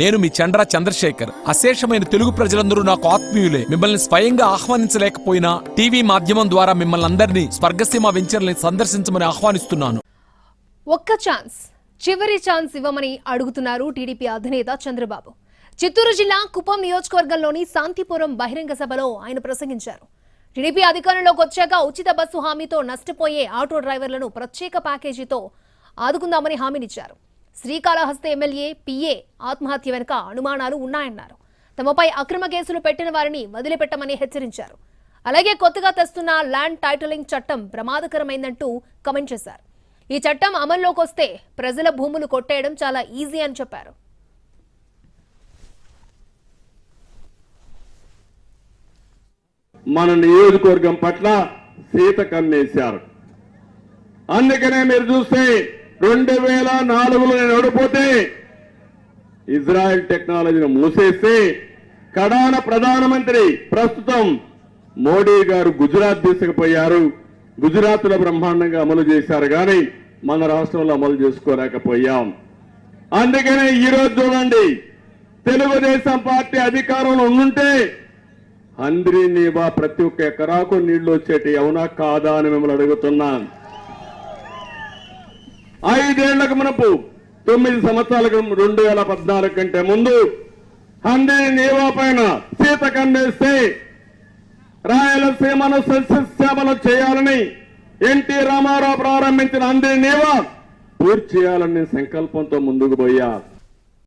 నేను మీ చండ్ర చంద్రశేఖర్. అశేషమైన తెలుగు ప్రజలందరూ నాకు ఆత్మీయులే. మిమ్మల్ని స్వయంగా ఆహ్వానించలేకపోయినా టీవీ మాధ్యమం ద్వారా మిమ్మల్ని అందరినీ స్వర్గసీమ వెంచర్ని సందర్శించమని ఆహ్వానిస్తున్నాను. ఒక్క ఛాన్స్ చివరి ఛాన్స్ ఇవ్వమని అడుగుతున్నారు టీడీపీ అధినేత చంద్రబాబు. చిత్తూరు జిల్లా కుప్పం నియోజకవర్గంలోని శాంతిపురం బహిరంగ సభలో ఆయన ప్రసంగించారు. టీడీపీ అధికారంలోకి వచ్చాక ఉచిత బస్సు హామీతో నష్టపోయే ఆటో డ్రైవర్లను ప్రత్యేక ప్యాకేజీతో ఆదుకుందామని హామీనిచ్చారు. శ్రీకాళహస్తి ఎమ్మెల్యే పిఏ ఆత్మహత్య వెనుక అనుమానాలు ఉన్నాయన్నారు. తమపై అక్రమ కేసులు పెట్టిన వారిని వదిలిపెట్టమని హెచ్చరించారు. అలాగే కొత్తగా తెస్తున్న ల్యాండ్ టైటిలింగ్ చట్టం ప్రమాదకరమైందంటూ కమెంట్ చేశారు. ఈ చట్టం అమల్లోకి వస్తే ప్రజల భూములు కొట్టేయడం చాలా ఈజీ అని చెప్పారు. మన నియోజకవర్గం పట్ల సీత కన్నేశారు. అందుకనే మీరు చూస్తే రెండు వేల నాలుగులో నేను ఓడిపోతే ఇజ్రాయెల్ టెక్నాలజీని మూసేస్తే కడాన ప్రధానమంత్రి ప్రస్తుతం మోడీ గారు గుజరాత్ తీసుకుపోయారు గుజరాత్లో బ్రహ్మాండంగా అమలు చేశారు కానీ మన రాష్ట్రంలో అమలు చేసుకోలేకపోయాం. అందుకనే ఈ రోజు చూడండి తెలుగుదేశం పార్టీ అధికారంలో ఉండుంటే అందరి నీవా ప్రతి ఒక్క ఎకరాకు నీళ్ళు వచ్చేటి అవునా కాదా అని మిమ్మల్ని అడుగుతున్నాను. ఐదేళ్ళకు మునుపు తొమ్మిది సంవత్సరాలకు రెండు వేల పద్నాలుగు కంటే ముందు అందరి నీవా పైన సీత కందేస్తే రాయలసీమను సస్యశ్యామలు చేయాలని ఎన్టీ రామారావు ప్రారంభించిన అందే నేవా పూర్తి చేయాలని సంకల్పంతో ముందుకు పోయా